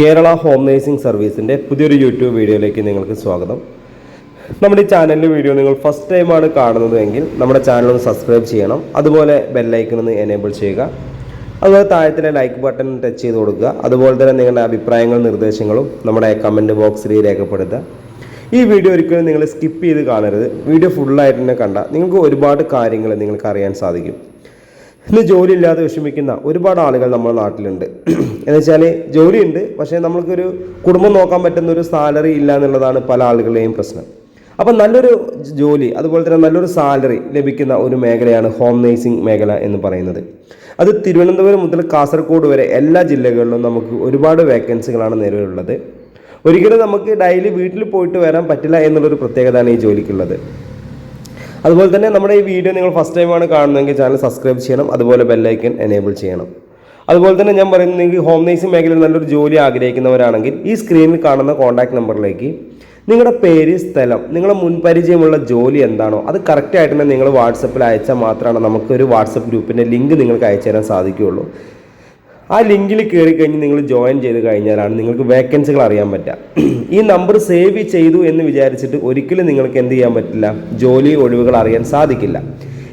Kerala home nursing സർവീസിന്റെ പുതിയൊരു YouTube വീഡിയോയിലേക്ക് നിങ്ങൾക്ക് സ്വാഗതം. നമ്മുടെ ഈ ചാനലിന്റെ വീഡിയോ നിങ്ങൾ ഫസ്റ്റ് ടൈമാണ് കാണുന്നതെങ്കിൽ നമ്മുടെ ചാനൽ ഒന്ന് സബ്സ്ക്രൈബ് ചെയ്യണം. അതുപോലെ ബെല്ലൈക്കൺ ഒന്ന് എനേബിൾ ചെയ്യുക. അതുപോലെ താഴത്തിലെ ലൈക്ക് ബട്ടൺ ടച്ച് ചെയ്ത് കൊടുക്കുക. അതുപോലെ തന്നെ നിങ്ങളുടെ അഭിപ്രായങ്ങളും നിർദ്ദേശങ്ങളും നമ്മുടെ കമന്റ് ബോക്സിൽ രേഖപ്പെടുത്തുക. ഈ വീഡിയോ ഒരിക്കലും നിങ്ങൾ സ്കിപ്പ് ചെയ്ത് കാണരുത്. വീഡിയോ ഫുള്ളായിട്ട് തന്നെ കണ്ട നിങ്ങൾക്ക് ഒരുപാട് കാര്യങ്ങൾ നിങ്ങൾക്ക് അറിയാൻ സാധിക്കും. ഇന്ന് ജോലി ഇല്ലാതെ വിഷമിക്കുന്ന ഒരുപാട് ആളുകൾ നമ്മുടെ നാട്ടിലുണ്ട്. എന്ന് വെച്ചാൽ ജോലിയുണ്ട് പക്ഷേ നമ്മൾക്കൊരു കുടുംബം നോക്കാൻ പറ്റുന്ന ഒരു സാലറി ഇല്ല എന്നുള്ളതാണ് പല ആളുകളുടെയും പ്രശ്നം. അപ്പം നല്ലൊരു ജോലി അതുപോലെ തന്നെ നല്ലൊരു സാലറി ലഭിക്കുന്ന ഒരു മേഖലയാണ് ഹോം നേഴ്സിംഗ് മേഖല എന്ന് പറയുന്നത്. അത് തിരുവനന്തപുരം മുതൽ കാസർഗോഡ് വരെ എല്ലാ ജില്ലകളിലും നമുക്ക് ഒരുപാട് വേക്കൻസികളാണ് നിലവിലുള്ളത്. ഒരിക്കലും നമുക്ക് ഡെയിലി വീട്ടിൽ പോയിട്ട് വരാൻ പറ്റില്ല എന്നുള്ളൊരു പ്രത്യേകതയാണ് ഈ ജോലിക്കുള്ളത്. അതുപോലെ തന്നെ നമ്മുടെ ഈ വീഡിയോ നിങ്ങൾ ഫസ്റ്റ് ടൈമാണ് കാണുന്നതെങ്കിൽ ചാനൽ സബ്സ്ക്രൈബ് ചെയ്യണം അതുപോലെ ബെല്ലൈക്കൻ എനേബിൾ ചെയ്യണം. അതുപോലെ തന്നെ ഞാൻ പറയുന്നത് നിങ്ങൾക്ക് ഹോം നേഴ്സിംഗ് മേഖലയിൽ നല്ലൊരു ജോലി ആഗ്രഹിക്കുന്നവരാണെങ്കിൽ ഈ സ്ക്രീനിൽ കാണുന്ന കോൺടാക്ട് നമ്പറിലേക്ക് നിങ്ങളുടെ പേര് സ്ഥലം നിങ്ങളുടെ മുൻപരിചയമുള്ള ജോലി എന്താണോ അത് കറക്റ്റായിട്ട് തന്നെ നിങ്ങൾ വാട്സപ്പിൽ അയച്ചാൽ മാത്രമാണ് നമുക്കൊരു വാട്സപ്പ് ഗ്രൂപ്പിന്റെ ലിങ്ക് നിങ്ങൾക്ക് അയച്ചു തരാൻ സാധിക്കുകയുള്ളൂ. ആ ലിങ്കിൽ കയറി കഴിഞ്ഞ് നിങ്ങൾ ജോയിൻ ചെയ്ത് കഴിഞ്ഞാലാണ് നിങ്ങൾക്ക് വേക്കൻസികൾ അറിയാൻ പറ്റുക. ഈ നമ്പർ സേവ് ചെയ്തു എന്ന് വിചാരിച്ചിട്ട് ഒരിക്കലും നിങ്ങൾക്ക് എന്ത് ചെയ്യാൻ പറ്റില്ല? ജോലി ഒഴിവുകൾ അറിയാൻ സാധിക്കില്ല.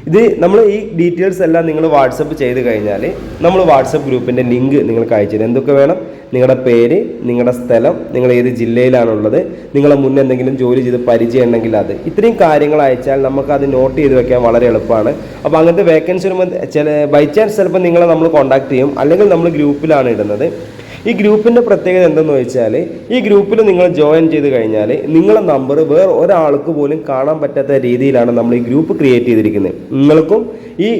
ഇത് നമ്മൾ ഈ ഡീറ്റെയിൽസ് എല്ലാം നിങ്ങൾ വാട്സപ്പ് ചെയ്ത് കഴിഞ്ഞാൽ നമ്മൾ വാട്സപ്പ് ഗ്രൂപ്പിന്റെ ലിങ്ക് നിങ്ങൾക്ക് അയച്ചു എന്തൊക്കെ വേണം? നിങ്ങളുടെ പേര് നിങ്ങളുടെ സ്ഥലം നിങ്ങൾ ഏത് ജില്ലയിലാണുള്ളത് നിങ്ങളെ മുന്നേ എന്തെങ്കിലും ജോലി ചെയ്ത് പരിചയം ഉണ്ടെങ്കിൽ അത്. ഇത്രയും കാര്യങ്ങൾ അയച്ചാൽ നമുക്ക് അത് നോട്ട് ചെയ്ത് വെക്കാൻ വളരെ എളുപ്പമാണ്. അപ്പോൾ അങ്ങനത്തെ വേക്കൻസി വരുമ്പോൾ ചില ബൈ ചാൻസ് ചിലപ്പോൾ നിങ്ങളെ നമ്മൾ കോൺടാക്ട് ചെയ്യും. അല്ലെങ്കിൽ നമ്മൾ ഗ്രൂപ്പിലാണ് ഇടുന്നത്. ഈ ഗ്രൂപ്പിന്റെ പ്രത്യേകത എന്തെന്ന് വെച്ചാൽ ഈ ഗ്രൂപ്പിൽ നിങ്ങൾ ജോയിൻ ചെയ്ത് കഴിഞ്ഞാൽ നിങ്ങളെ നമ്പർ വേറെ ഒരാൾക്ക് പോലും കാണാൻ പറ്റാത്ത രീതിയിലാണ് നമ്മൾ ഈ ഗ്രൂപ്പ് ക്രിയേറ്റ് ചെയ്തിരിക്കുന്നത്. നിങ്ങൾക്കും ഈ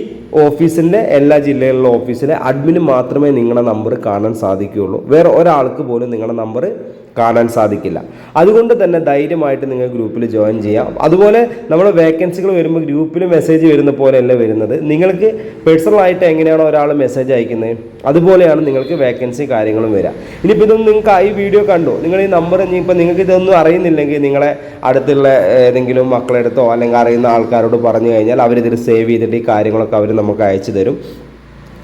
ഓഫീസിന്റെ എല്ലാ ജില്ലകളിലെ ഓഫീസിലെ അഡ്മിന് മാത്രമേ നിങ്ങളുടെ നമ്പർ കാണാൻ സാധിക്കുകയുള്ളൂ. വേറെ ഒരാൾക്ക് പോലും നിങ്ങളുടെ നമ്പർ കാണാൻ സാധിക്കില്ല. അതുകൊണ്ട് തന്നെ ധൈര്യമായിട്ട് നിങ്ങൾ ഗ്രൂപ്പിൽ ജോയിൻ ചെയ്യാം. അതുപോലെ നമ്മൾ വേക്കൻസികൾ വരുമ്പോൾ ഗ്രൂപ്പിൽ മെസ്സേജ് വരുന്ന പോലെയല്ല വരുന്നത്? നിങ്ങൾക്ക് പേഴ്സണലായിട്ട് എങ്ങനെയാണോ ഒരാൾ മെസ്സേജ് അയക്കുന്നത്? അതുപോലെയാണ് നിങ്ങൾക്ക് വേക്കൻസി കാര്യങ്ങളും വരിക. ഇനിയിപ്പോൾ ഇതൊന്നും നിങ്ങൾക്ക് ഈ വീഡിയോ കണ്ടു? നിങ്ങൾ ഈ നമ്പർ ഇനിയിപ്പോൾ നിങ്ങൾക്ക് ഇതൊന്നും അറിയുന്നില്ലെങ്കിൽ നിങ്ങളെ അടുത്തുള്ള ഏതെങ്കിലും മക്കളെടുത്തോ അല്ലെങ്കിൽ അറിയുന്ന ആൾക്കാരോട് പറഞ്ഞു കഴിഞ്ഞാൽ അവരിതിൽ സേവ് ചെയ്തിട്ട് ഈ കാര്യങ്ങളൊക്കെ അവർ നമുക്ക് അയച്ചു തരും.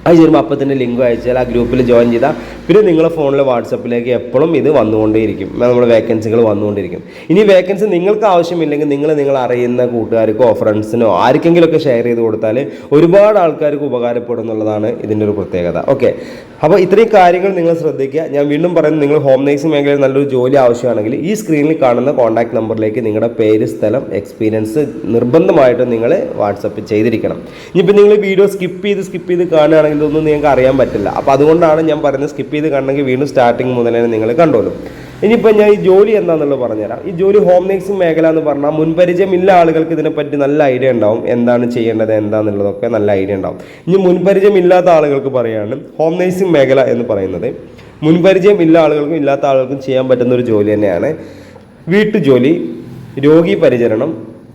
അത് തരുമ്പോൾ അപ്പം തന്നെ ലിങ്ക് അയച്ചാൽ ആ ഗ്രൂപ്പിൽ ജോയിൻ ചെയ്താൽ പിന്നെ നിങ്ങളുടെ ഫോണിൽ വാട്സപ്പിലേക്ക് എപ്പോഴും ഇത് വന്നുകൊണ്ടേയിരിക്കും. നമ്മൾ വേക്കൻസികൾ വന്നുകൊണ്ടിരിക്കും ഇനി വേക്കൻസി നിങ്ങൾക്ക് ആവശ്യമില്ലെങ്കിൽ നിങ്ങൾ നിങ്ങൾ അറിയുന്ന കൂട്ടുകാർക്കോ ഫ്രണ്ട്സിനോ ആർക്കെങ്കിലുമൊക്കെ ഷെയർ ചെയ്ത് കൊടുത്താൽ ഒരുപാട് ആൾക്കാർക്ക് ഉപകാരപ്പെടും എന്നുള്ളതാണ് ഇതിന്റെ ഒരു പ്രത്യേകത. ഓക്കെ അപ്പോൾ ഇത്രയും കാര്യങ്ങൾ നിങ്ങൾ ശ്രദ്ധിക്കുക. ഞാൻ വീണ്ടും പറയുന്നത് നിങ്ങൾ ഹോം നേഴ്സിംഗ് മേഖലയിൽ നല്ലൊരു ജോലി ആവശ്യമാണെങ്കിൽ ഈ സ്ക്രീനിൽ കാണുന്ന കോൺടാക്ട് നമ്പറിലേക്ക് നിങ്ങളുടെ പേര് സ്ഥലം എക്സ്പീരിയൻസ് നിർബന്ധമായിട്ടും നിങ്ങൾ വാട്സപ്പ് ചെയ്തിരിക്കണം. ഇനിയിപ്പോൾ നിങ്ങൾ വീഡിയോ സ്കിപ്പ് ചെയ്ത് സ്കിപ്പ് ചെയ്ത് കാണുകയാണെങ്കിൽ ഇതൊന്നും നിങ്ങൾക്ക് അറിയാൻ പറ്റില്ല. അപ്പോൾ അതുകൊണ്ടാണ് ഞാൻ പറയുന്നത് സ്കിപ്പ് ചെയ്ത് കണ്ടെങ്കിൽ വീണ്ടും സ്റ്റാർട്ടിങ് മുതലേ നിങ്ങൾ കണ്ടോളൂ. ഇനിയിപ്പോൾ ഞാൻ ഈ ജോലി എന്താണെന്നുള്ളത് പറഞ്ഞുതരാം. ഈ ജോലി ഹോം നേഴ്സിംഗ് മേഖല എന്ന് പറഞ്ഞാൽ മുൻപരിചയമില്ല ആളുകൾക്ക് ഇതിനെപ്പറ്റി നല്ല ഐഡിയ ഉണ്ടാവും. എന്താണ് ചെയ്യേണ്ടത് എന്താണെന്നുള്ളതൊക്കെ നല്ല ഐഡിയ ഉണ്ടാവും. ഇനി മുൻപരിചയമില്ലാത്ത ആളുകൾക്ക് പറയുകയാണ് ഹോം നേഴ്സിംഗ് മേഖല എന്ന് പറയുന്നത്. മുൻപരിചയം ഇല്ല ആളുകൾക്കും ഇല്ലാത്ത ആളുകൾക്കും ചെയ്യാൻ പറ്റുന്ന ഒരു ജോലി തന്നെയാണ് വീട്ടുജോലി രോഗി പരിചരണം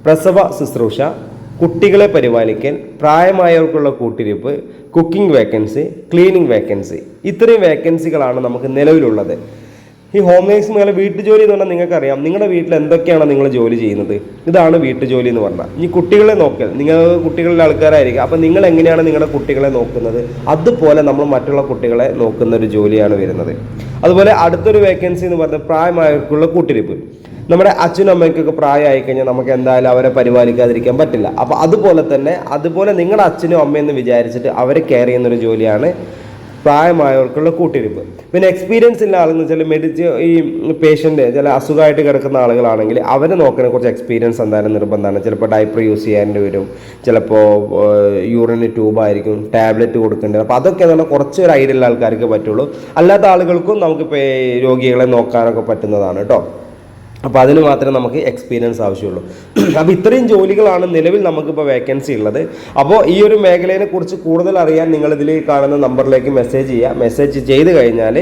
പ്രസവ ശുശ്രൂഷ കുട്ടികളെ പരിപാലിക്കാൻ പ്രായമായവർക്കുള്ള കൂട്ടിരിപ്പ് കുക്കിംഗ് വേക്കൻസി ക്ലീനിങ് വേക്കൻസി ഇത്രയും വേക്കൻസികളാണ് നമുക്ക് നിലവിലുള്ളത്. ഈ ഹോം നേഴ്സ് മേലെ വീട്ടുജോലി എന്ന് പറഞ്ഞാൽ നിങ്ങൾക്കറിയാം. നിങ്ങളുടെ വീട്ടിൽ എന്തൊക്കെയാണ് നിങ്ങൾ ജോലി ചെയ്യുന്നത്? ഇതാണ് വീട്ടുജോലി എന്ന് പറഞ്ഞാൽ. ഇനി കുട്ടികളെ നോക്കൽ. നിങ്ങൾ കുട്ടികളുടെ ആൾക്കാരായിരിക്കും. അപ്പം നിങ്ങൾ എങ്ങനെയാണ് നിങ്ങളുടെ കുട്ടികളെ നോക്കുന്നത്? അതുപോലെ നമ്മൾ മറ്റുള്ള കുട്ടികളെ നോക്കുന്ന ഒരു ജോലിയാണ് വരുന്നത്. അതുപോലെ അടുത്തൊരു വേക്കൻസി എന്ന് പറഞ്ഞാൽ പ്രായമായവർക്കുള്ള കൂട്ടിരിപ്പ്. നമ്മുടെ അച്ഛനും അമ്മയ്ക്കൊക്കെ പ്രായമായി കഴിഞ്ഞാൽ നമുക്ക് എന്തായാലും അവരെ പരിപാലിക്കാതിരിക്കാൻ പറ്റില്ല. അപ്പോൾ അതുപോലെ തന്നെ അതുപോലെ നിങ്ങളുടെ അച്ഛനും അമ്മയെന്ന് വിചാരിച്ചിട്ട് അവരെ കെയർ ചെയ്യുന്നൊരു ജോലിയാണ് പ്രായമായവർക്കുള്ള കൂട്ടിരിപ്പ്. പിന്നെ എക്സ്പീരിയൻസ് ഉള്ള ആളുകൾ ചില മെഡിച്ച് ഈ പേഷ്യന്റ് ചില അസുഖമായിട്ട് കിടക്കുന്ന ആളുകളാണെങ്കിൽ അവരെ നോക്കണ കുറച്ച് എക്സ്പീരിയൻസ് എന്തായാലും നിർബന്ധമാണ്. ചിലപ്പോൾ ഡൈപ്പർ യൂസ് ചെയ്യേണ്ടി വരും. ചിലപ്പോൾ യൂറിന് ട്യൂബായിരിക്കും ടാബ്ലറ്റ് കൊടുക്കേണ്ടി വരും. അപ്പോൾ അതൊക്കെ എന്ന് പറഞ്ഞാൽ കുറച്ച് ഒരു ഐഡിയ ഉള്ള ആൾക്കാർക്ക് പറ്റുള്ളൂ. അല്ലാത്ത ആളുകൾക്കും നമുക്ക് രോഗികളെ നോക്കാനൊക്കെ പറ്റുന്നതാണ് കേട്ടോ. അപ്പോൾ അതിന് മാത്രമേ നമുക്ക് എക്സ്പീരിയൻസ് ആവശ്യമുള്ളൂ. അപ്പോൾ ഇത്രയും ജോലികളാണ് നിലവിൽ നമുക്കിപ്പോൾ വേക്കൻസി ഉള്ളത്. അപ്പോൾ ഈ ഒരു മേഖലയെ കുറിച്ച് കൂടുതൽ അറിയാൻ നിങ്ങൾ ഇതിൽ കാണുന്ന നമ്പറിലേക്ക് മെസ്സേജ് ചെയ്യുക. മെസ്സേജ് ചെയ്ത് കഴിഞ്ഞാൽ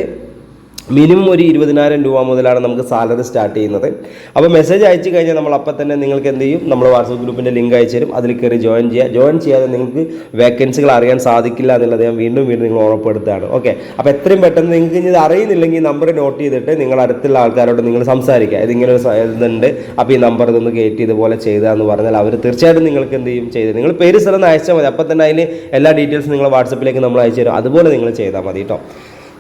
മിനിമം ഒരു ഇരുപതിനായിരം രൂപ മുതലാണ് നമുക്ക് സാലറി സ്റ്റാർട്ട് ചെയ്യുന്നത്. അപ്പോൾ മെസ്സേജ് അയച്ചു കഴിഞ്ഞാൽ നമ്മൾ അപ്പം തന്നെ നിങ്ങൾക്ക് എന്ത് ചെയ്യും? നമ്മൾ വാട്സപ്പ് ഗ്രൂപ്പിന്റെ ലിങ്ക് അയച്ചു തരും. അതിൽ കയറി ജോയിൻ ചെയ്യുക ജോയിൻ ചെയ്യാതെ നിങ്ങൾക്ക് വേക്കൻസികൾ അറിയാൻ സാധിക്കില്ല എന്നുള്ളത് ഞാൻ വീണ്ടും വീണ്ടും നിങ്ങൾ ഉറപ്പെടുത്തുകയാണ് ഓക്കെ. അപ്പോൾ എത്രയും പെട്ടെന്ന് നിങ്ങൾക്ക് ഇത് അറിയുന്നില്ലെങ്കിൽ നമ്പർ നോട്ട് ചെയ്തിട്ട് നിങ്ങൾ അടുത്തുള്ള ആൾക്കാരോട് നിങ്ങൾ സംസാരിക്കുക. ഇതിങ്ങനെ ഒരു ഇതുണ്ട്. അപ്പോൾ ഈ നമ്പർ ഇതൊന്ന് കയറ്റി ഇതുപോലെ ചെയ്താന്ന് പറഞ്ഞാൽ അവർ തീർച്ചയായിട്ടും നിങ്ങൾക്ക് എന്ത് ചെയ്യും? ചെയ്ത് നിങ്ങൾ പേര് സ്ഥലം അയച്ചാൽ മതി. അപ്പം തന്നെ അതിന് എല്ലാ ഡീറ്റെയിൽസും നിങ്ങൾ വാട്സപ്പിലേക്ക് നമ്മൾ അയച്ചു തരും. അതുപോലെ നിങ്ങൾ ചെയ്താൽ മതി കേട്ടോ.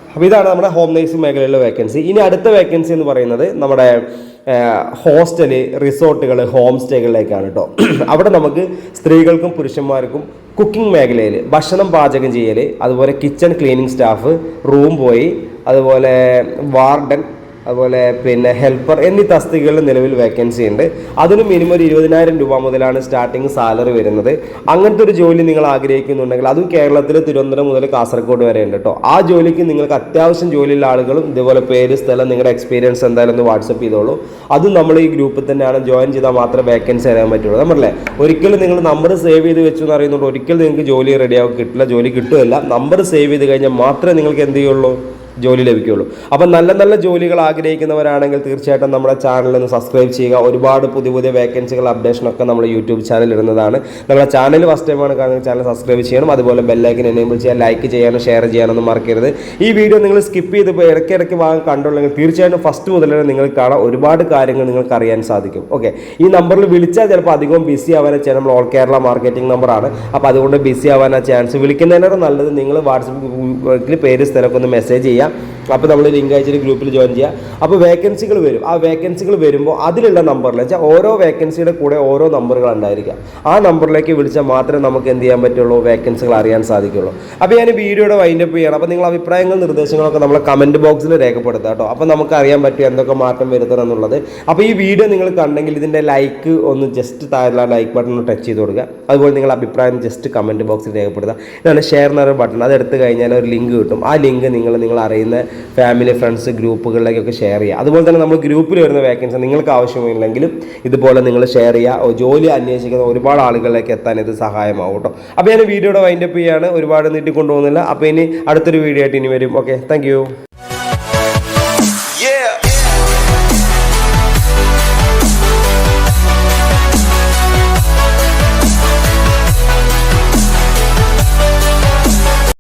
അപ്പോൾ ഇതാണ് നമ്മുടെ ഹോം നേഴ്സിംഗ് മേഖലയിലെ വേക്കൻസി ഇനി അടുത്ത വേക്കൻസി എന്ന് പറയുന്നത് നമ്മുടെ ഹോസ്റ്റൽ റിസോർട്ടുകൾ ഹോം സ്റ്റേകളിലേക്കാണ് കേട്ടോ അവിടെ നമുക്ക് സ്ത്രീകൾക്കും പുരുഷന്മാർക്കും കുക്കിംഗ് മേഖലയിൽ ഭക്ഷണം പാചകം ചെയ്യൽ അതുപോലെ kitchen cleaning staff room boy അതുപോലെ വാർഡൻ അതുപോലെ പിന്നെ ഹെൽപ്പർ എന്നീ തസ്തികകളിൽ നിലവിൽ വേക്കൻസി ഉണ്ട്. അതിന് മിനിമം ഒരു ഇരുപതിനായിരം രൂപ മുതലാണ് സ്റ്റാർട്ടിങ് സാലറി വരുന്നത്. അങ്ങനത്തെ ഒരു ജോലി നിങ്ങൾ ആഗ്രഹിക്കുന്നുണ്ടെങ്കിൽ അതും കേരളത്തിൽ തിരുവനന്തപുരം മുതൽ കാസർഗോഡ് വരെ ഉണ്ട് കേട്ടോ ആ ജോലിക്ക് നിങ്ങൾക്ക് അത്യാവശ്യം ജോലിയുള്ള ആളുകളും ഇതുപോലെ പേര് സ്ഥലം നിങ്ങളുടെ എക്സ്പീരിയൻസ് എന്തായാലും ഒന്ന് വാട്സപ്പ് ചെയ്തോളൂ. അതും നമ്മൾ ഈ ഗ്രൂപ്പിൽ തന്നെയാണ് ജോയിൻ ചെയ്താൽ മാത്രമേ വേക്കൻസി അറിയാൻ പറ്റുള്ളൂ. നമ്മളല്ലേ? ഒരിക്കലും നിങ്ങൾ നമ്പർ സേവ് ചെയ്ത് വെച്ചു എന്ന് അറിയുന്നുണ്ട് ഒരിക്കലും നിങ്ങൾക്ക് ജോലി റെഡിയാവും കിട്ടില്ല ജോലി കിട്ടുകയില്ല. നമ്പർ സേവ് ചെയ്ത് കഴിഞ്ഞാൽ മാത്രമേ നിങ്ങൾക്ക് എന്ത് ചെയ്യുള്ളൂ? ജോലി ലഭിക്കുകയുള്ളൂ അപ്പം നല്ല നല്ല ജോലികൾ ആഗ്രഹിക്കുന്നവരാണെങ്കിൽ തീർച്ചയായിട്ടും നമ്മുടെ ചാനൽ ഒന്ന് സബ്സ്ക്രൈബ് ചെയ്യുക. ഒരുപാട് പുതിയ പുതിയ വേക്കൻസികൾ അപ്ഡേഷനൊക്കെ നമ്മൾ യൂട്യൂബ് ചാനൽ ഇടുന്നതാണ്. നമ്മുടെ ചാനൽ ഫസ്റ്റ് ടൈം ആണ് കാണുന്നത് ചാനൽ സബ്സ്ക്രൈബ് ചെയ്യണം. അതുപോലെ ബെല്ലൈക്കൻ എനേബിൾ ചെയ്യാൻ ലൈക്ക് ചെയ്യാനും ഷെയർ ചെയ്യാനൊന്നും മറക്കരുത്. ഈ വീഡിയോ നിങ്ങൾ സ്കിപ്പ് ചെയ്ത് പോയി ഇടയ്ക്ക് ഇടയ്ക്ക് ഭാഗം കണ്ടുള്ളെങ്കിൽ തീർച്ചയായിട്ടും ഫസ്റ്റ് മുതൽ തന്നെ നിങ്ങൾക്ക് കാണാം ഒരുപാട് കാര്യങ്ങൾ നിങ്ങൾക്ക് അറിയാൻ സാധിക്കും. ഓക്കെ ഈ നമ്പറിൽ വിളിച്ചാൽ ചിലപ്പോൾ അധികം ബിസി ആവാൻ ചെയ്യാൻ നമ്മൾ ഓൾ കേരള മാർക്കറ്റിംഗ് നമ്പറാണ് അപ്പോൾ അതുകൊണ്ട് ബിസി ആവാൻ ആ ചാൻസ് വിളിക്കുന്നതിനേറെ നല്ലത് നിങ്ങൾ വാട്സപ്പ് പേര് സ്ഥലമൊക്കെ ഒന്ന് മെസ്സേജ് ചെയ്യുക. dia. അപ്പോൾ നമ്മൾ ലിങ്ക് അയച്ചിട്ട് ഗ്രൂപ്പിൽ ജോയിൻ ചെയ്യുക അപ്പോൾ വേക്കൻസികൾ വരും. ആ വേക്കൻസികൾ വരുമ്പോൾ അതിലുള്ള നമ്പറിൽ വെച്ചാൽ ഓരോ വേക്കൻസിയുടെ കൂടെ ഓരോ നമ്പറുകൾ ഉണ്ടായിരിക്കുക ആ നമ്പറിലേക്ക് വിളിച്ചാൽ മാത്രമേ നമുക്ക് എന്ത് ചെയ്യാൻ പറ്റുള്ളൂ? വേക്കൻസികൾ അറിയാൻ സാധിക്കുള്ളൂ. അപ്പോൾ ഞാൻ വീഡിയോയുടെ വൈൻഡപ്പ് ചെയ്യണം. അപ്പോൾ നിങ്ങൾ അഭിപ്രായങ്ങൾ നിർദ്ദേശങ്ങളൊക്കെ നമ്മളെ കമന്റ് ബോക്സിൽ രേഖപ്പെടുത്തുക കേട്ടോ. അപ്പോൾ നമുക്ക് അറിയാൻ പറ്റും എന്തൊക്കെ മാറ്റം വരുത്തണം എന്നുള്ളത്. അപ്പോൾ ഈ വീഡിയോ നിങ്ങൾ കണ്ടെങ്കിൽ ഇതിന്റെ ലൈക്ക് ഒന്ന് ജസ്റ്റ് താഴെ ലൈക്ക് ബട്ടൺ ഒന്ന് ടച്ച് ചെയ്ത് കൊടുക്കുക. അതുപോലെ നിങ്ങളുടെ അഭിപ്രായം ജസ്റ്റ് കമന്റ് ബോക്സിൽ രേഖപ്പെടുത്തുക ഇതാണ് ഷെയർ എന്നൊരു ബട്ടൺ അത് എടുത്തു കഴിഞ്ഞാൽ ഒരു ലിങ്ക് കിട്ടും. ആ ലിങ്ക് നിങ്ങൾ നിങ്ങൾ അറിയുന്ന ഫാമിലി ഫ്രണ്ട്സ് ഗ്രൂപ്പുകളിലേക്കൊക്കെ ഷെയർ ചെയ്യുക. അതുപോലെ തന്നെ നമ്മൾ ഗ്രൂപ്പിൽ വരുന്ന വേക്കൻസി നിങ്ങൾക്ക് ആവശ്യമില്ലെങ്കിലും ഇതുപോലെ നിങ്ങൾ ഷെയർ ചെയ്യുക. ജോലി അന്വേഷിക്കുന്ന ഒരുപാട് ആളുകളിലേക്ക് എത്താൻ ഇത് സഹായമാവും കേട്ടോ. അപ്പോൾ ഞാൻ വീഡിയോയുടെ വൈൻഡപ്പ് ചെയ്യാണ്. ഒരുപാട് നീട്ടിക്കൊണ്ടുപോകുന്നില്ല. അപ്പോൾ ഇനി അടുത്തൊരു വീഡിയോ ആയിട്ട് ഇനി വരും. Okay thank Yeah.